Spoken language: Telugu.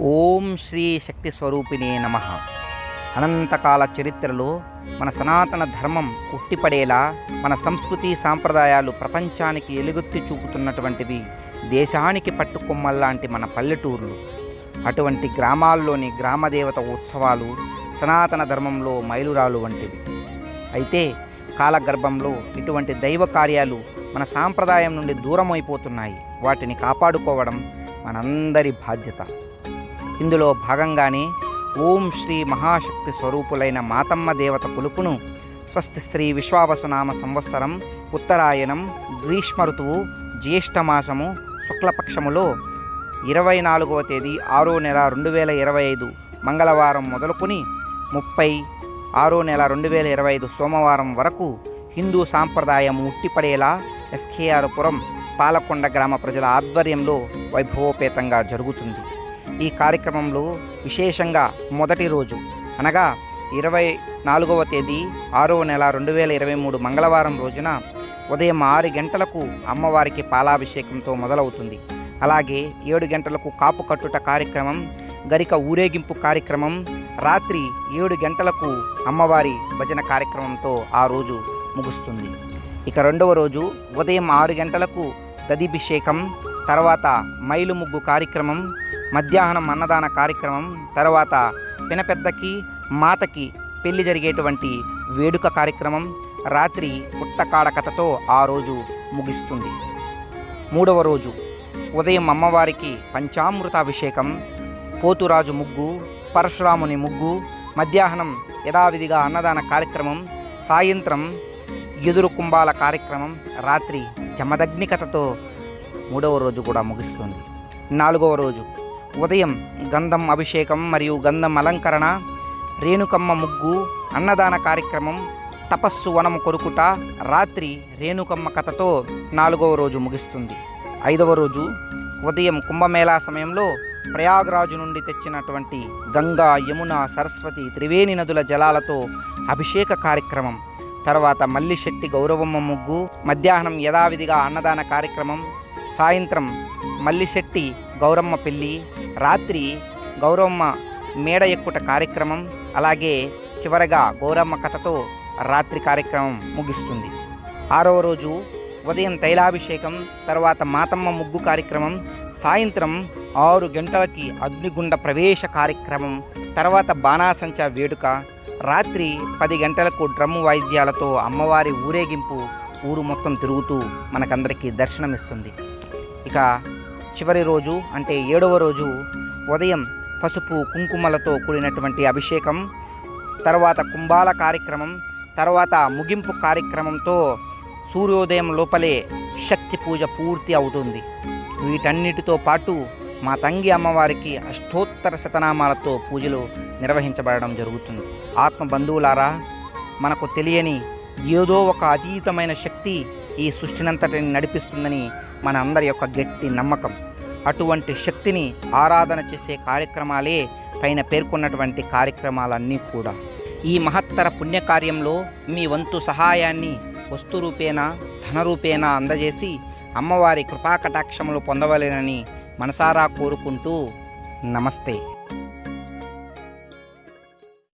ఓం శ్రీ శక్తి స్వరూపిణే నమ. అనంతకాల చరిత్రలో మన సనాతన ధర్మం ఉట్టిపడేలా మన సంస్కృతి సాంప్రదాయాలు ప్రపంచానికి ఎలుగొత్తి చూపుతున్నటువంటివి దేశానికి పట్టుకొమ్మల్లాంటి మన పల్లెటూర్లు. అటువంటి గ్రామాల్లోని గ్రామదేవత ఉత్సవాలు సనాతన ధర్మంలో మైలురాలు వంటివి. అయితే కాలగర్భంలో ఇటువంటి దైవ కార్యాలు మన సాంప్రదాయం నుండి దూరమైపోతున్నాయి. వాటిని కాపాడుకోవడం మనందరి బాధ్యత. ఇందులో భాగంగానే ఓం శ్రీ మహాశక్తి స్వరూపులైన మాతమ్మ దేవత కొలుపును స్వస్తి శ్రీ విశ్వావసునామ సంవత్సరం ఉత్తరాయణం గ్రీష్మ ఋతువు జ్యేష్ఠమాసము శుక్లపక్షములో ఇరవై నాలుగవ తేదీ ఆరో నెల రెండు వేల ఇరవై ఐదు మంగళవారం మొదలుకొని ముప్పై ఆరో నెల రెండు వేల ఇరవై ఐదు సోమవారం వరకు హిందూ సాంప్రదాయం ఉట్టిపడేలా ఎస్కేఆర్పురం పాలకొండ గ్రామ ప్రజల ఆధ్వర్యంలో వైభవోపేతంగా జరుగుతుంది. ఈ కార్యక్రమంలో విశేషంగా మొదటి రోజు అనగా ఇరవై నాలుగవ తేదీ ఆరవ నెల రెండు వేల ఇరవై మూడు మంగళవారం రోజున ఉదయం ఆరు గంటలకు అమ్మవారికి పాలాభిషేకంతో మొదలవుతుంది. అలాగే ఏడు గంటలకు కాపు కట్టుట కార్యక్రమం గరిక ఊరేగింపు కార్యక్రమం రాత్రి ఏడు గంటలకు అమ్మవారి భజన కార్యక్రమంతో ఆ రోజు ముగుస్తుంది. ఇక రెండవ రోజు ఉదయం ఆరు గంటలకు దదిభిషేకం తర్వాత మైలు ముగ్గు కార్యక్రమం మధ్యాహ్నం అన్నదాన కార్యక్రమం తర్వాత పినపెద్దకి మాతకి పెళ్ళి జరిగేటువంటి వేడుక కార్యక్రమం రాత్రి పుట్టకాడ కథతో ఆ రోజు ముగిస్తుంది. మూడవ రోజు ఉదయం అమ్మవారికి పంచామృతాభిషేకం పోతురాజు ముగ్గు పరశురాముని ముగ్గు మధ్యాహ్నం యథావిధిగా అన్నదాన కార్యక్రమం సాయంత్రం ఎదురు కుంభాల కార్యక్రమం రాత్రి జమదగ్ని కథతో మూడవ రోజు కూడా ముగిస్తుంది. నాలుగవ రోజు ఉదయం గంధం అభిషేకం మరియు గంధం అలంకరణ రేణుకమ్మ ముగ్గు అన్నదాన కార్యక్రమం తపస్సు వనం కొరుకుట రాత్రి రేణుకమ్మ కథతో నాలుగవ రోజు ముగిస్తుంది. ఐదవ రోజు ఉదయం కుంభమేళా సమయంలో ప్రయాగ్రాజు నుండి తెచ్చినటువంటి గంగా యమున సరస్వతి త్రివేణి నదుల జలాలతో అభిషేక కార్యక్రమం తర్వాత మల్లిశెట్టి గౌరవమ్మ ముగ్గు మధ్యాహ్నం యథావిధిగా అన్నదాన కార్యక్రమం సాయంత్రం మల్లిశెట్టి గౌరమ్మ పెళ్ళి రాత్రి గౌరమ్మ మేడ ఎక్కుట కార్యక్రమం అలాగే చివరగా గౌరమ్మ కథతో రాత్రి కార్యక్రమం ముగిస్తుంది. ఆరవ రోజు ఉదయం తైలాభిషేకం తర్వాత మాతమ్మ ముగ్గు కార్యక్రమం సాయంత్రం ఆరు గంటలకి అగ్నిగుండ ప్రవేశ కార్యక్రమం తర్వాత బాణాసంచ వేడుక రాత్రి పది గంటలకు డ్రమ్ము వాయిద్యాలతో అమ్మవారి ఊరేగింపు ఊరు మొత్తం తిరుగుతూ మనకందరికీ దర్శనమిస్తుంది. ఇక చివరి రోజు అంటే ఏడవ రోజు ఉదయం పసుపు కుంకుమలతో కూడినటువంటి అభిషేకం తర్వాత కుంభాల కార్యక్రమం తర్వాత ముగింపు కార్యక్రమంతో సూర్యోదయం లోపలే శక్తి పూజ పూర్తి అవుతుంది. వీటన్నిటితో పాటు మా తంగి అమ్మవారికి అష్టోత్తర శతనామాలతో పూజలు నిర్వహించబడడం జరుగుతుంది. ఆత్మ బంధువులారా మనకు తెలియని ఏదో ఒక అతీతమైన శక్తి ఈ సృష్టినంతటిని నడిపిస్తుందని మన అందరి యొక్క గట్టి నమ్మకం. అటువంటి శక్తిని ఆరాధన చేసే కార్యక్రమాలే పైన పేర్కొన్నటువంటి కార్యక్రమాలన్నీ కూడా. ఈ మహత్తర పుణ్యకార్యంలో మీ వంతు సహాయాన్ని వస్తు రూపేణా ధనరూపేణా అందజేసి అమ్మవారి కృపాకటాక్షములు పొందవలేనని మనసారా కోరుకుంటూ నమస్తే.